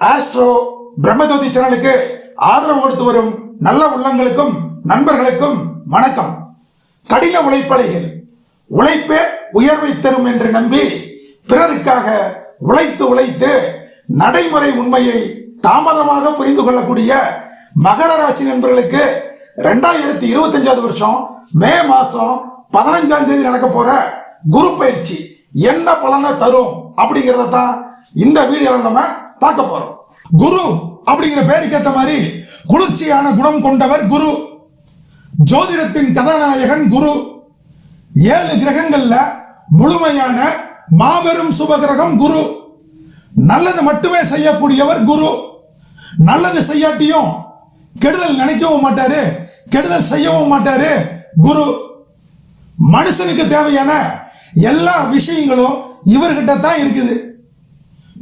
Astro Brahmajothi சேனலுக்கு ஆதரவு கொடுத்து வரும் நல்ல உள்ளங்களுக்கும் நண்பர்களுக்கும் வணக்கம். கடின உழைப்பாளிகள் உழைப்பே உயர்வை தரும் என்று நம்பி பிறருக்காக உழைத்து உழைத்து நடைமுறை உண்மையை தாமதமாக புரிந்து கொள்ளக்கூடிய மகர ராசி நண்பர்களுக்கு ரெண்டாயிரத்தி இருபத்தஞ்சாவது வருஷம் மே மாசம் பதினஞ்சாம் தேதி நடக்க போற குரு பயிற்சி என்ன பலனை தரும் அப்படிங்கறத தான் இந்த வீடியோவில் நம்ம பார்க்க போறோம். குரு அப்படிங்கிற பேருக்கு ஏற்ற மாதிரி குளிர்ச்சியான குணம் கொண்டவர் குரு. ஜோதிடத்தின் கதாநாயகன் குரு. ஏழு கிரகங்கள்ல முழுமையான மாபெரும் சுபகிரகம் குரு. நல்லது மட்டுமே செய்யக்கூடியவர் குரு. நல்லது செய்யாட்டியும் கெடுதல் நினைக்கவும் மாட்டாரு. கெடுதல் செய்யவும் மாட்டாரு குரு. மனுஷனுக்கு தேவையான எல்லா விஷயங்களும் இவர்கிட்ட தான் இருக்குது.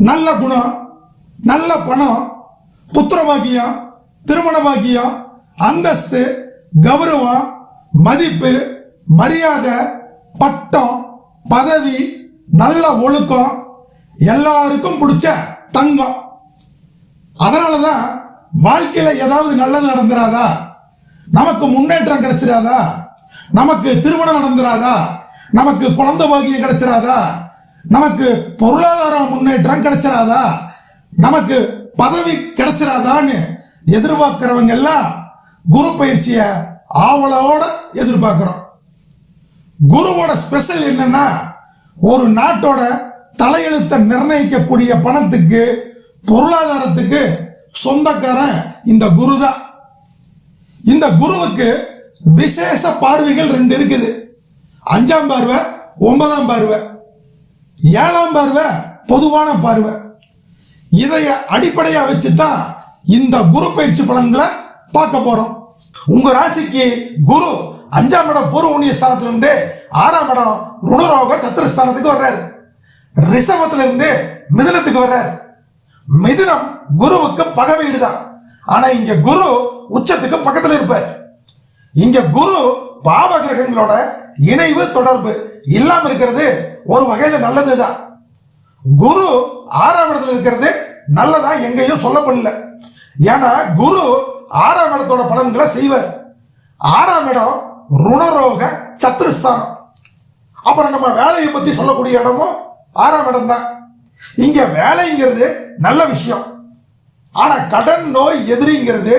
நல்ல குணம் நல்ல பணம் புத்திர பாக்கியம் திருமண பாக்கியம் அந்தஸ்து கௌரவம் மதிப்பு மரியாதை பட்டம் பதவி நல்ல ஒழுக்கம் எல்லாருக்கும் பிடிச்ச தங்கம். அதனால தான் வாழ்க்கையில் ஏதாவது நல்லது நடந்துராதா? நமக்கு முன்னேற்றம் கிடைச்சிடாதா நமக்கு திருமணம் நடந்துராதா? நமக்கு குழந்தை பாக்கியம் கிடைச்சிடாதா நமக்கு பொருளாதார முன்னேற்றம் கிடைச்சிடாதா நமக்கு பதவி கிடைச்சிடாதான்னு எதிர்பார்க்கிறவங்க எல்லாம் குரு பயிற்சியை ஆவலோட எதிர்பார்க்கிறோம். குருவோட ஸ்பெஷல் என்னன்னா ஒரு நாட்டோட தலையெழுத்தை நிர்ணயிக்கக்கூடிய பணத்துக்கு பொருளாதாரத்துக்கு சொந்தக்காரன் இந்த குரு தான் இந்த குருவுக்கு விசேஷ பார்வைகள் ரெண்டு இருக்குது. அஞ்சாம் பார்வை ஒன்பதாம் பார்வை ஏழாம் பார்வை பொதுவான பார்வை. இதை அடிப்படையா வச்சு தான் இந்த குரு பயிற்சி பலன்களை பார்க்க போறோம். உங்க ராசிக்கு குரு அஞ்சாம் இடம் பூர்வ உண்ணிய ஸ்தானத்துல இருந்து ஆறாம் இடம் ருணரோக சத்திரஸ்தானத்துக்கு வர்றாரு. ரிசவத்துல இருந்து மிதனத்துக்கு வர்றாரு. மிதுனம் குருவுக்கு பகை வீடு தான் ஆனா இங்க குரு உச்சத்துக்கு பக்கத்துல இருப்பார். இங்க குரு பாவ கிரகங்களோட இணைவு தொடர்பு இல்லாம இருக்கிறது ஒரு வகையில நல்லதுதான். குரு ஆறாம் இடத்துல இருக்கிறது நல்லதா எங்கேயும் சொல்லப்படல. ஏன்னா குரு ஆறாம் இடத்தோட பலன்களை செய்வார். ஆறாம் இடம் ருணரோக சத்ருஸ்தானம். அப்புறம் நம்ம வேலையை பற்றி சொல்லக்கூடிய இடமும் ஆறாம் இடம் தான் இங்கே வேலைங்கிறது நல்ல விஷயம். ஆனால் கடன் நோய் எதிரிங்கிறது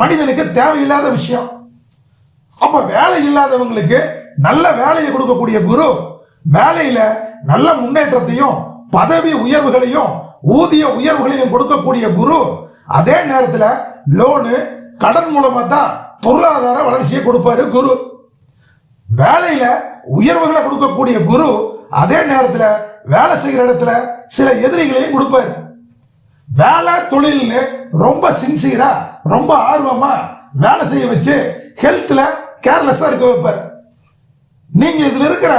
மனிதனுக்கு தேவையில்லாத விஷயம். அப்போ வேலை இல்லாதவங்களுக்கு நல்ல வேலையை கொடுக்கக்கூடிய குரு வேலையில் நல்ல முன்னேற்றத்தையும் பதவி உயர்வுகளையும் ஊதிய உயர்வுகளையும் கொடுக்கக்கூடிய குரு அதே நேரத்தில் லோனு கடன் மூலமாக தான் பொருளாதார வளர்ச்சியை கொடுப்பாரு குரு. வேலையில உயர்வுகளை கொடுக்கக்கூடிய குரு அதே நேரத்தில் வேலை செய்கிற இடத்துல சில எதிரிகளையும் கொடுப்பாரு. வேலை தொழில்னு ரொம்ப சின்சியரா ரொம்ப ஆர்வமா வேலை செய்ய வச்சு ஹெல்த்ல கேர்லெஸ்ஸா இருக்க வைப்பார். நீங்க இதுல இருக்கிற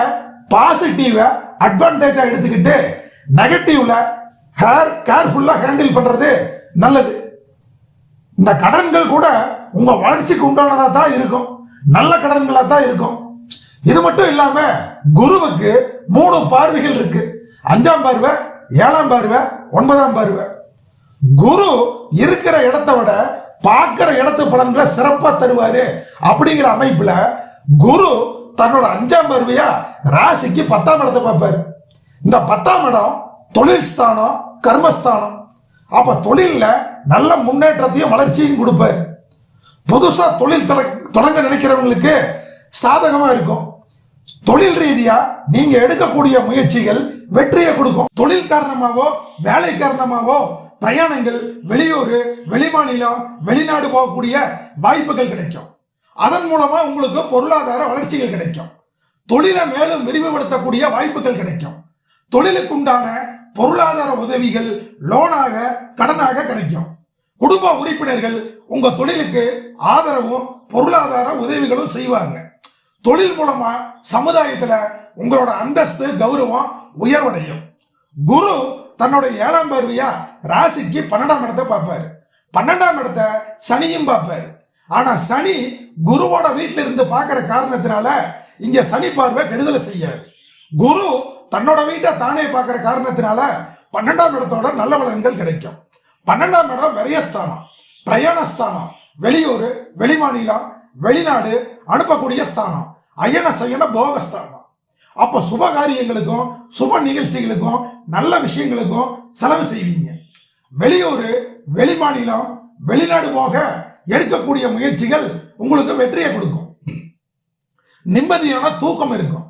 பாசிட்டிவ அட்வான்டேஜா எடுத்துக்கிட்டு நெகட்டிவ்ல ஹேர் கேர்ஃபுல்லாக ஹேண்டில் பண்ணுறது நல்லது. இந்த கடன்கள் கூட உங்கள் வளர்ச்சிக்கு உண்டானதாக தான் இருக்கும். நல்ல கடன்களாக தான் இருக்கும். இது மட்டும் இல்லாமல் குருவுக்கு மூணு பார்வைகள் இருக்கு. அஞ்சாம் பார்வை ஏழாம் பார்வை ஒன்பதாம் பார்வை. குரு இருக்கிற இடத்த விட பார்க்கிற இடத்து பலன்களை சிறப்பாக தருவார் அப்படிங்கிற அமைப்பில் குரு தன்னோட அஞ்சாம் பார்வையா ராசிக்கு பத்தாம் இடத்தை பார்ப்பாரு. இந்த பத்தாம் இடம் தொழில் ஸ்தானம் கர்மஸ்தானம். அப்ப தொழிலில் நல்ல முன்னேற்றத்தையும் வளர்ச்சியும் கொடுப்பார். புதுசா தொழில் தொடங்க நினைக்கிறவங்களுக்கு சாதகமா இருக்கும். தொழில் ரீதியா நீங்க எடுக்கக்கூடிய முயற்சிகள் வெற்றியை கொடுக்கும். தொழில் காரணமாகவோ வேலை காரணமாகவோ பிரயாணங்கள் வெளியூர் வெளிமாநிலம் வெளிநாடு போகக்கூடிய வாய்ப்புகள் கிடைக்கும். அதன் மூலமா உங்களுக்கு பொருளாதார வளர்ச்சிகள் கிடைக்கும். தொழிலை மேலும் விரிவுபடுத்தக்கூடிய வாய்ப்புகள் கிடைக்கும். தொழிலுக்குண்டான பொருளாதார உதவிகள் லோனாக கடனாக கிடைக்கும். குடும்ப உறுப்பினர்கள் உங்க தொழிலுக்கு ஆதரவும் பொருளாதார உதவிகளும் செய்வாங்க. தொழில் மூலமா சமுதாயத்துல உங்களோட அந்தஸ்து கௌரவம் உயர்வடையும். குரு தன்னோட ஏழாம் பார்வையா ராசிக்கு பன்னெண்டாம் இடத்தை பார்ப்பாரு. பன்னெண்டாம் இடத்தை சனியும் பார்ப்பாரு. ஆனா சனி குருவோட வீட்டில இருந்து பார்க்கிற காரணத்தினால இங்க சனி பார்வை கெடுதலை செய்யாது. குரு தன்னோட வீட்டை தானே பார்க்குற காரணத்தினால பன்னெண்டாம் இடத்தோட நல்ல பலன்கள் கிடைக்கும். பன்னெண்டாம் இடம் விரயஸ்தானம் பிரயாணஸ்தானம் வெளியூர் வெளிமாநிலம் வெளிநாடு அனுப்பக்கூடிய ஸ்தானம். அயன சயன போகஸ்தானம் அப்போ சுப காரியங்களுக்கும் சுப நிகழ்ச்சிகளுக்கும் நல்ல விஷயங்களுக்கும் செலவு செய்வீங்க. வெளியூர் வெளிமாநிலம் வெளிநாடு போக எடுக்கக்கூடிய முயற்சிகள் உங்களுக்கு வெற்றியை கொடுக்கும். நிம்மதியான தூக்கம் இருக்கும்.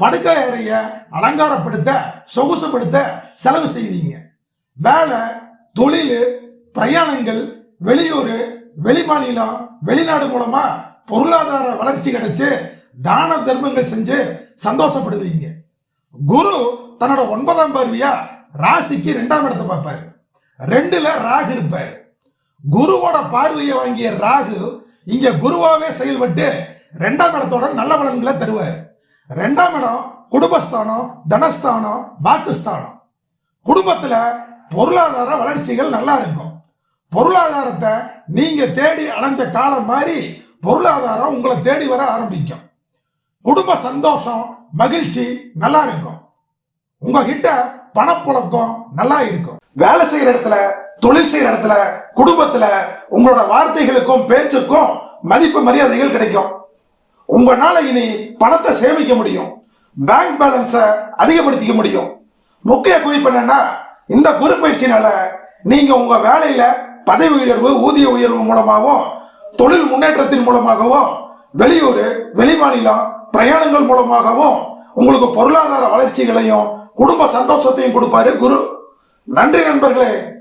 படுக்கை அறைய அலங்காரப்படுத்த சொகுசுப்படுத்த செலவு செய்வீங்க. வேலை தொழில் பிரயாணங்கள் வெளியூர் வெளிமாநிலம் வெளிநாடு மூலமா பொருளாதார வளர்ச்சி கிடைச்சு தான தர்மங்கள் செஞ்சு சந்தோஷப்படுவீங்க. குரு தன்னோட ஒன்பதாம் பார்வையா ராசிக்கு ரெண்டாம் இடத்தை பார்ப்பாரு. ரெண்டுல ராகு இருப்பாரு. குருவோட பார்வையை வாங்கிய ராகு இங்க குருவாவே செயல்பட்டு ரெண்டாம் இடத்தோட நல்ல பலன்களை தருவார். ரெண்டாம் இடம் குடும்பஸ்தானம் தனஸ்தானம் பாக்குஸ்தானம். குடும்பத்தில் பொருளாதார வளர்ச்சிகள் நல்லா இருக்கும். பொருளாதாரத்தை நீங்க தேடி அலைஞ்ச காலம் மாதிரி பொருளாதாரம் உங்களை தேடி வர ஆரம்பிக்கும். குடும்ப சந்தோஷம் மகிழ்ச்சி நல்லா இருக்கும். உங்ககிட்ட பணப்புழக்கம் நல்லா இருக்கும். வேலை செய்யற இடத்துல தொழில் செய்யற இடத்துல குடும்பத்துல உங்களோட வார்த்தைகளுக்கும் பேச்சுக்கும் மதிப்பு மரியாதைகள் கிடைக்கும். உங்களால இனி பணத்தை சேமிக்க முடியும். பேங்க் பேலன்ஸை அதிகப்படுத்திக்க முடியும். முக்கிய குறிப்பு என்னன்னா இந்த குரு பயிற்சினால நீங்க உங்க வேலையில பதவி உயர்வு ஊதிய உயர்வு மூலமாகவும் தொழில் முன்னேற்றத்தின் மூலமாகவும் வெளியூர் வெளிமாநிலம் பிரயாணங்கள் மூலமாகவும் உங்களுக்கு பொருளாதார வளர்ச்சிகளையும் குடும்ப சந்தோஷத்தையும் கொடுப்பாரு குரு. நன்றி நண்பர்களே.